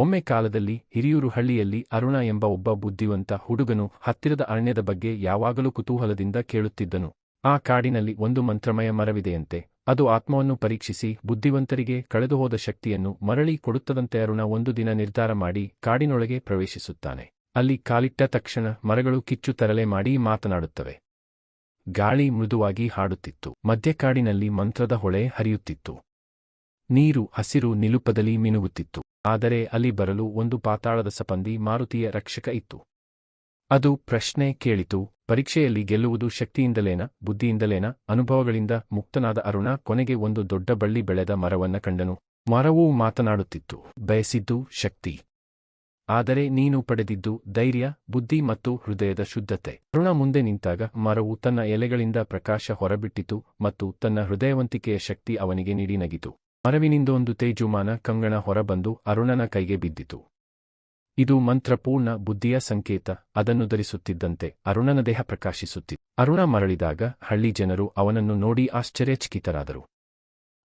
ಒಮ್ಮೆ ಕಾಲದಲ್ಲಿ ಹಿರಿಯೂರು ಹಳ್ಳಿಯಲ್ಲಿ ಅರುಣ ಎಂಬ ಒಬ್ಬ ಬುದ್ಧಿವಂತ ಹುಡುಗನು ಹತ್ತಿರದ ಅರಣ್ಯದ ಬಗ್ಗೆ ಯಾವಾಗಲೂ ಕುತೂಹಲದಿಂದ ಕೇಳುತ್ತಿದ್ದನು. ಆ ಕಾಡಿನಲ್ಲಿ ಒಂದು ಮಂತ್ರಮಯ ಮರವಿದೆಯಂತೆ, ಅದು ಆತ್ಮವನ್ನು ಪರೀಕ್ಷಿಸಿ ಬುದ್ಧಿವಂತರಿಗೆ ಕಳೆದುಹೋದ ಶಕ್ತಿಯನ್ನು ಮರಳಿ ಕೊಡುತ್ತದಂತೆ ಅರುಣ ಒಂದು ದಿನ ನಿರ್ಧಾರ ಮಾಡಿ ಕಾಡಿನೊಳಗೆ ಪ್ರವೇಶಿಸುತ್ತಾನೆ. ಅಲ್ಲಿ ಕಾಲಿಟ್ಟ ತಕ್ಷಣ ಮರಗಳು ಕಿಚ್ಚು ತರಲೆ ಮಾಡಿ ಮಾತನಾಡುತ್ತವೆ. ಗಾಳಿ ಮೃದುವಾಗಿ ಹಾಡುತ್ತಿತ್ತು. ಮಧ್ಯಕಾಡಿನಲ್ಲಿ ಮಂತ್ರದ ಹೊಳೆ ಹರಿಯುತ್ತಿತ್ತು. ನೀರು ಹಸಿರು ನಿಲುಪದಲ್ಲಿ ಮಿನುಗುತ್ತಿತ್ತು. ಆದರೆ ಅಲ್ಲಿ ಬರಲು ಒಂದು ಪಾತಾಳದ ಸಪಂದಿ ಮಾರುತಿಯ ರಕ್ಷಕ ಇತ್ತು. ಅದು ಪ್ರಶ್ನೆ ಕೇಳಿತು, ಪರೀಕ್ಷೆಯಲ್ಲಿ ಗೆಲ್ಲುವುದು ಶಕ್ತಿಯಿಂದಲೇನ, ಬುದ್ಧಿಯಿಂದಲೇನ, ಅನುಭವಗಳಿಂದ ಮುಕ್ತನಾದ ಅರುಣ ಕೊನೆಗೆ ಒಂದು ದೊಡ್ಡ ಬಳ್ಳಿ ಬೆಳೆದ ಮರವನ್ನ ಕಂಡನು. ಮರವೂ ಮಾತನಾಡುತ್ತಿತ್ತು, ಬಯಸಿದ್ದು ಶಕ್ತಿ. ಆದರೆ ನೀನು ಪಡೆದಿದ್ದು ಧೈರ್ಯ, ಬುದ್ಧಿ ಮತ್ತು ಹೃದಯದ ಶುದ್ಧತೆ. ಅರುಣ ಮುಂದೆ ನಿಂತಾಗ ಮರವು ತನ್ನ ಎಲೆಗಳಿಂದ ಪ್ರಕಾಶ ಹೊರಬಿಟ್ಟಿತು ಮತ್ತು ತನ್ನ ಹೃದಯವಂತಿಕೆಯ ಶಕ್ತಿ ಅವನಿಗೆ ನೀಡಿ ನಗಿತು. ಮರವಿನಿಂದೊಂದು ತೇಜುಮಾನ ಕಂಗಣ ಹೊರಬಂದು ಅರುಣನ ಕೈಗೆ ಬಿದ್ದಿತು. ಇದು ಮಂತ್ರಪೂರ್ಣ ಬುದ್ಧಿಯ ಸಂಕೇತ, ಅದನ್ನು ಧರಿಸುತ್ತಿದ್ದಂತೆ ಅರುಣನ ದೇಹ ಪ್ರಕಾಶಿಸುತ್ತಿತ್ತು ಅರುಣ ಮರಳಿದಾಗ ಹಳ್ಳಿ ಜನರು ಅವನನ್ನು ನೋಡಿ ಆಶ್ಚರ್ಯಚಕಿತರಾದರು.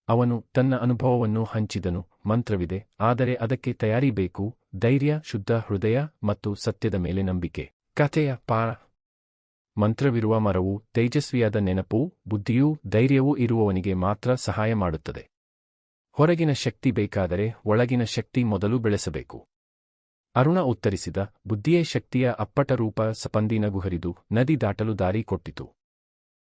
ಅವನು ತನ್ನ ಅನುಭವವನ್ನು ಹಂಚಿದನು, ಮಂತ್ರವಿದೆ, ಆದರೆ ಅದಕ್ಕೆ ತಯಾರಿ ಬೇಕು, ಧೈರ್ಯ, ಶುದ್ಧ ಹೃದಯ ಮತ್ತು ಸತ್ಯದ ಮೇಲೆ ನಂಬಿಕೆ. ಕಥೆಯ ಪಾರ. ಮಂತ್ರವಿರುವ ಮರವು ತೇಜಸ್ವಿಯಾದ ನೆನಪು, ಬುದ್ಧಿಯೂ ಧೈರ್ಯವೂ ಇರುವವನಿಗೆ ಮಾತ್ರ ಸಹಾಯ ಮಾಡುತ್ತದೆ. ಹೊರಗಿನ ಶಕ್ತಿ ಬೇಕಾದರೆ ಒಳಗಿನ ಶಕ್ತಿ ಮೊದಲು ಬೆಳೆಸಬೇಕು. ಅರುಣ ಉತ್ತರಿಸಿದ, ಬುದ್ಧಿಯೇ ಶಕ್ತಿಯ ಅಪ್ಪಟ ರೂಪ, ಸಪಂದಿ ನಗು ಹರಿದು ನದಿ ದಾಟಲು ದಾರಿ ಕೊಟ್ಟಿತು.